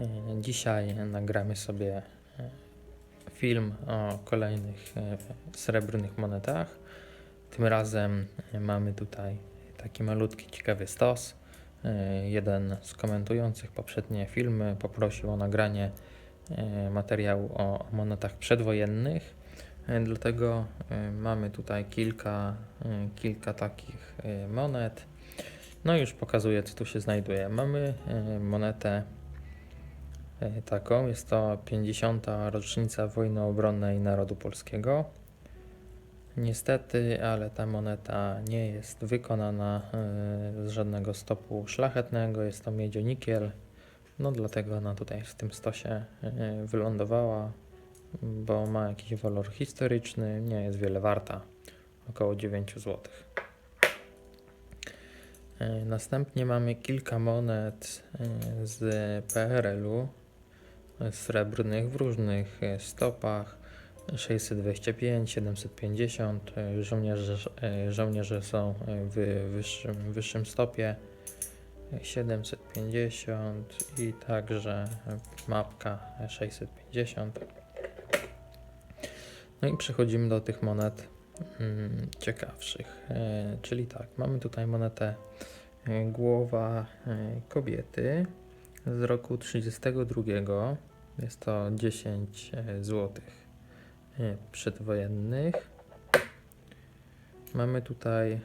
E, Dzisiaj nagramy sobie e, film o kolejnych e, srebrnych monetach. Tym razem mamy tutaj taki malutki, ciekawy stos. Jeden z komentujących poprzednie filmy poprosił o nagranie materiału o monetach przedwojennych. Dlatego mamy tutaj kilka, kilka takich monet. No już pokazuję, co tu się znajduje. Mamy monetę taką. Jest to 50. rocznica wojny obronnej narodu polskiego. Niestety, ale ta moneta nie jest wykonana e, z żadnego stopu szlachetnego. Jest to miedzionikiel. No dlatego ona tutaj w tym stosie e, wylądowała, bo ma jakiś walor historyczny. Nie jest wiele warta. Około 9 zł. E, Następnie mamy kilka monet e, z PRL-u e, srebrnych w różnych e, stopach 625, 750. e, Żołnierze, e, żołnierze są w wyższym, wyższym stopie e, 750 i także mapka e, 650. No i przechodzimy do tych monet mm, ciekawszych. Czyli tak, mamy tutaj monetę głowa kobiety z roku 32. Jest to 10 zł przedwojennych. Mamy tutaj e,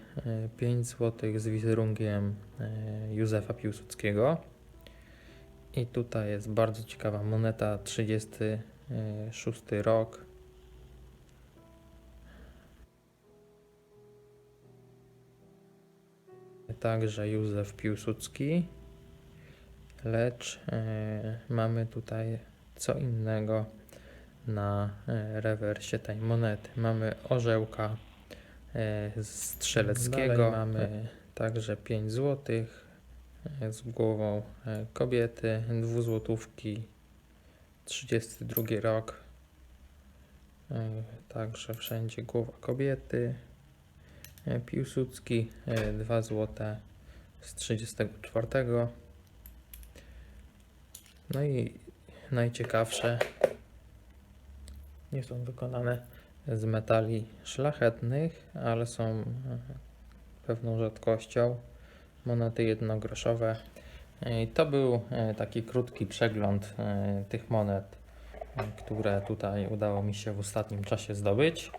5 zł z wizerunkiem e, Józefa Piłsudskiego. I tutaj jest bardzo ciekawa moneta 36 rok. Także Józef Piłsudski, lecz e, mamy tutaj co innego na e, rewersie tej monety. Mamy orzełka e, strzeleckiego, Dalej mamy także 5 zł z głową e, kobiety, dwuzłotówki, 32 rok. E, Także wszędzie głowa kobiety. E, Piłsudski 2 zł z 34. No i najciekawsze nie są wykonane z metali szlachetnych, ale są e, pewną rzadkością. Monety jednogroszowe. E, I to był e, taki krótki przegląd tych monet, które tutaj udało mi się w ostatnim czasie zdobyć.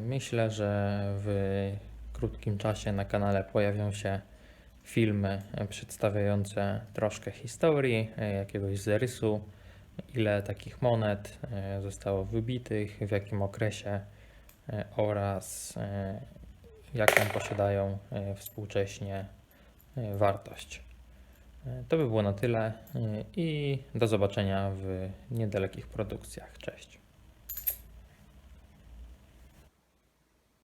Myślę, że w krótkim czasie na kanale pojawią się filmy przedstawiające troszkę historii, e, jakiegoś zarysu, ile takich monet e, zostało wybitych, w jakim okresie e, oraz jaką posiadają współcześnie wartość. To by było na tyle i do zobaczenia w niedalekich produkcjach. Cześć.